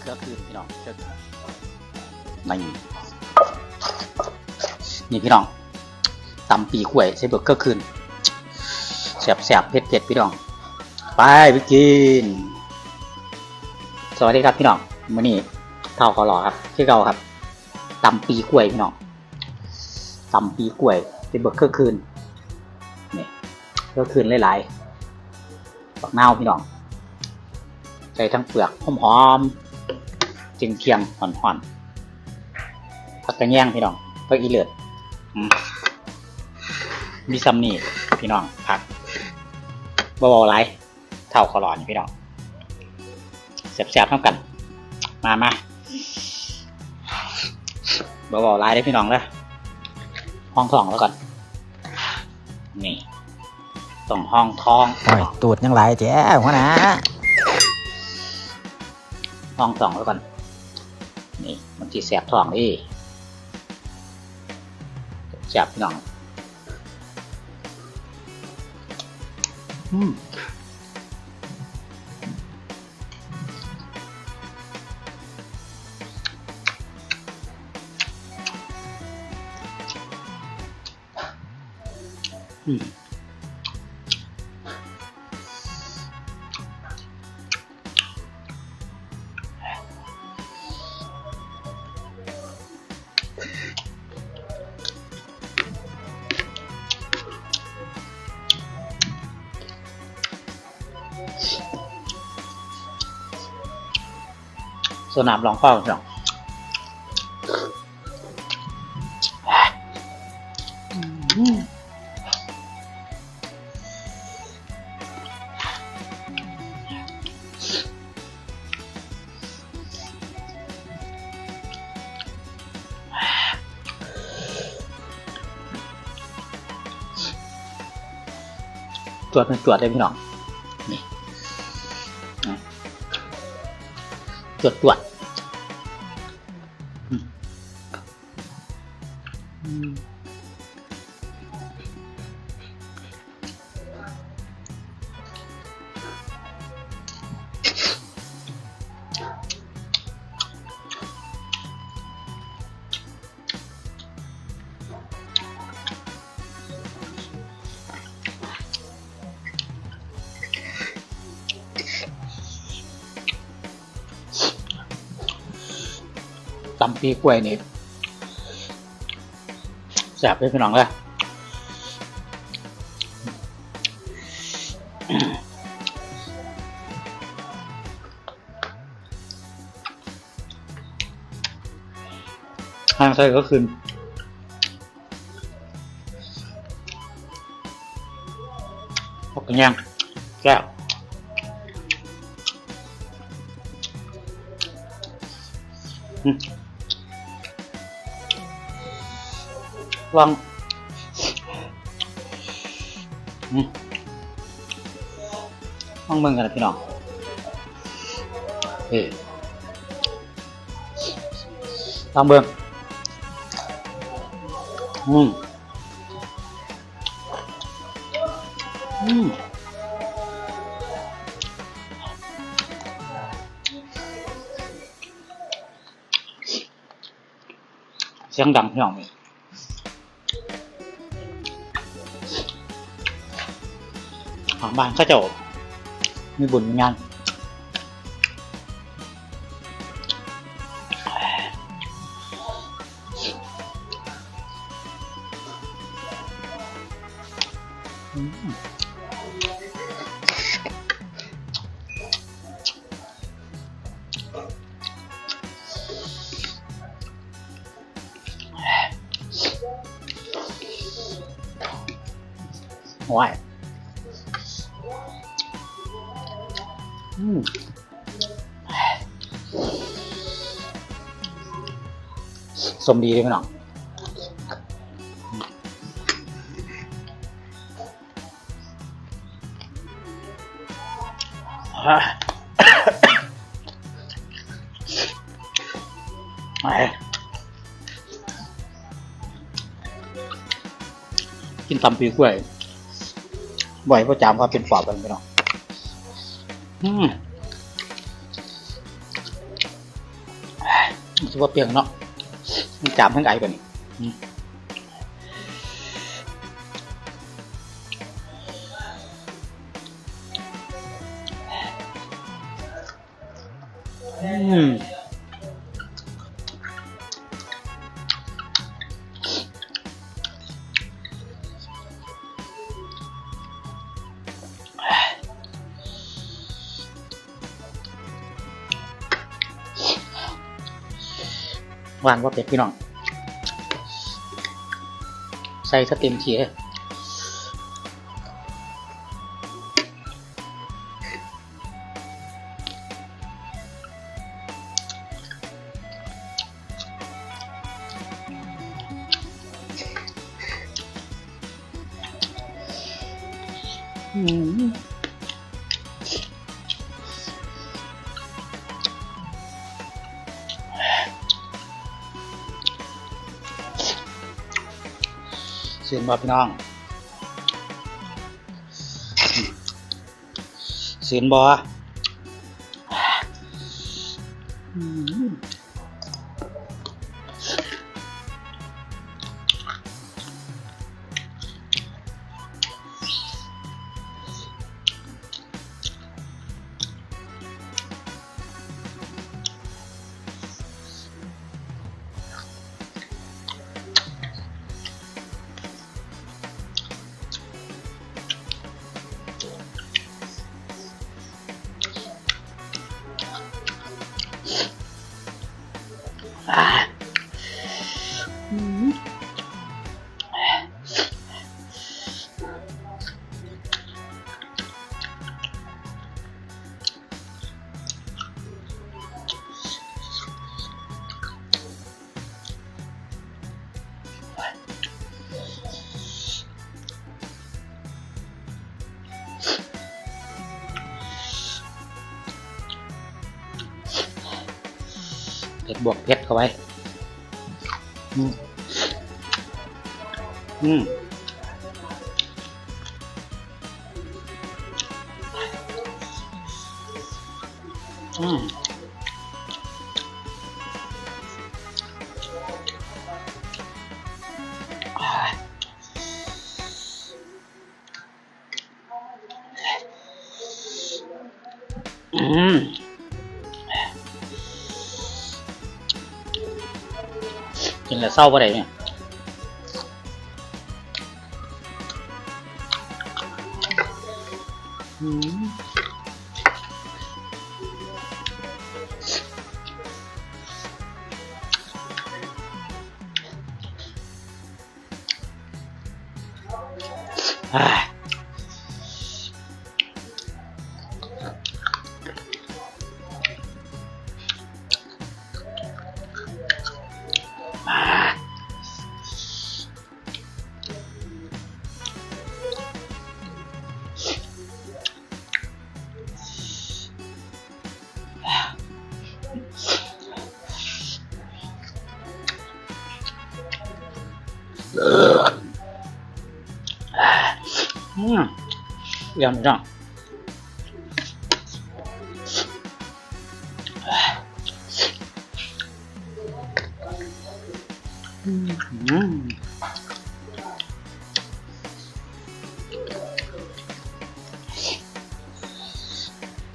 เครือคืนพี่น้องเครือคืนนี่นี่พี่น้องตำปีกล้วยใส่เบิกเครือคืนแสบแสบเผ็ดเผ็ดพี่น้อง ไปไปกิน สวัสดีครับพี่น้องมื้อนี้เท่าเขาหล่อครับที่เก่าครับตำปีกล้วยพี่น้องตำปีกล้วยใส่เบิกเครือคืนนี่เครือคืนหลายๆปักเน่าพี่น้องใส่ทั้งเปลือกหอมๆ จึงเคียงห่อนๆผักกระแยงพี่น้องผักอีเลือดอืมมีซัมนี่พี่น้องผักบเบาๆไรเท่าขอหลอนพี่น้องแซ่บๆเท่ากัน มามาเบาๆไรได้อพี่น้องเลยห้องทองแล้วก่อน นี่ต้องห้องท้องโอ้ยตูดยังไหลายแจ้หัวหนะห้องสองแล้วก่อน นี่มันจีแสบท้องนี่แสบพี่น้องอืม สนามรองเป้าพี่น้องตรวจเป็นตรวจเลยพี่น้อง ตรวจวดอืม ตำปีกล้วยนี่แสบเลยพี่น้องเลยทางใส่ก็คือพกกันยังแก้วอืม ลองลองเบิ่งกันนะพี่น้องเฮ้ลองเบิ่งอืมอืมเสียงดังพี่น้องนี่ ของบ้านเขาเจะมีบุญมีงานอืมว้ สมดีเลยพี่น้องกินตำปีกล้วย บ่อยประจำว่าเป็นปอบกันพี่น้อง อืมคิดว่าเปรี้ยงเนาะมันจามทั้งไก่กว่านี้อืม หวานว่าเป็ดพี่น้อง ใส่สเต็มเทียอืม เสียงบอพี่น้องสีนบ บวกเผ็ดเข้าไว้อืมอืมอืม กินแล้วเศร้าปะไรเนี่ยอืม อืมเยี่ยมจังอืม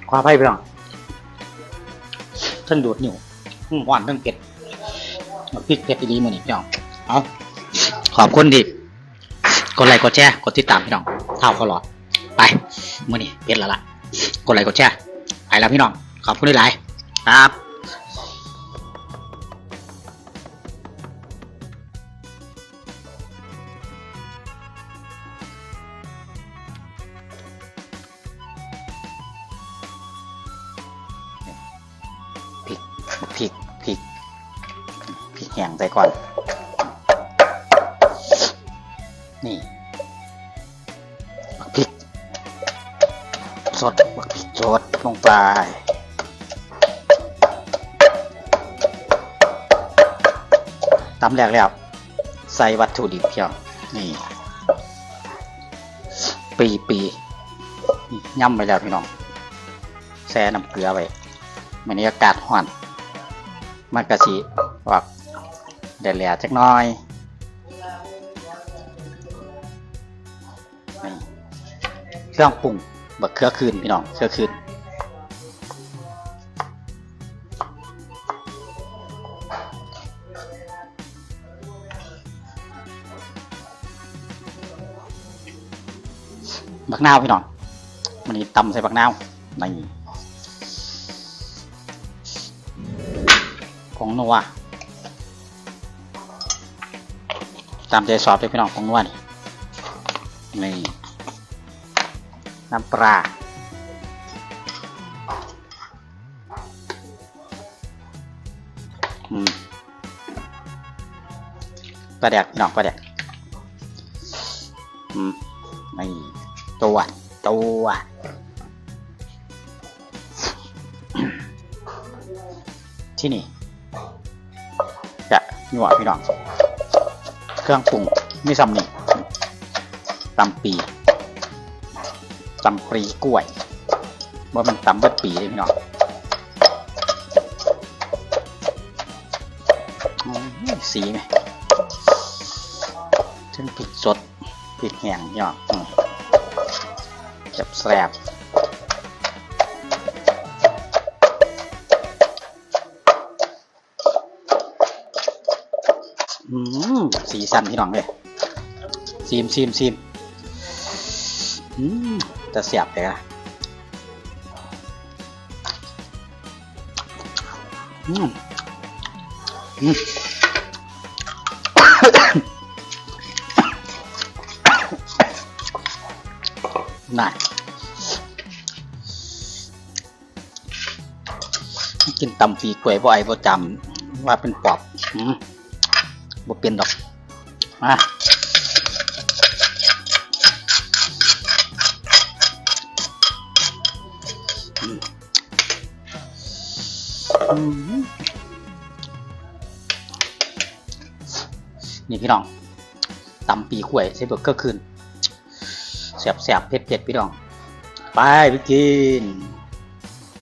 ควาไพ่ไปหรอท่านดูดนิ้วหวานทั้งเผ็ดเพริกเผ็ดดีมานี่พี่น้องเอา ขอบคุณที่กดไลค์กดแชร์กดติดตามพี่น้องเท่าเขาหรอไปมื่อนี้เผ็ดแล้วล่ะกดไลค์กดแชร์ไปแล้วพี่น้องขอบคุณหลายครับพริกพริกพริกพริกแห้งใส่ก่อน นี่บักพริกสดบักพริกสดลงไปตำแรกแล้วใส่วัตถุดิบเพียงนี่ ปีปีย่ำไปแล้วพี่น้องแช่น้ำเกลือไว้มันนี้อากาศห่อน มันกระสิออกแดดแหลจักน้อย เครื่องปรุงบักเครือคืนพี่น้องเครือคืนบักนาวพี่น้องมันนี้ตำใส่บักนาวนี่ผงนัวตามใจสอบเลยพี่น้องผงนัวนี่ นี่น้ำปลาอืมปลาแดกพี่น้องปลาแดกอืมนี่ตัวตัวที่นี่จะหยวพี่น้อง เครื่องปรุงมีซ้ำนี่ ตำปีตำปรีกล้วยว่ามันตำเบิดปีเลยพี่น้องสีไหมถึงพริกสดพริกแห้งพี่น้องอืมแซ่บแซ่บอืมสีสันพี่น้องเลยซีมซีมซีมอืม จะเสียบเลยอะอืมอืมน่ากินตำฝีกล้วยบ่ไอ้บ่จำว่าเป็นปอบอืมบ่เป็นดอกมา นี่พี่น้องตำปีข่วยใส่เบอร์เกอร์คืนแสบแสบเผ็ดเผ็ดพี่น้อง ไปไปกิน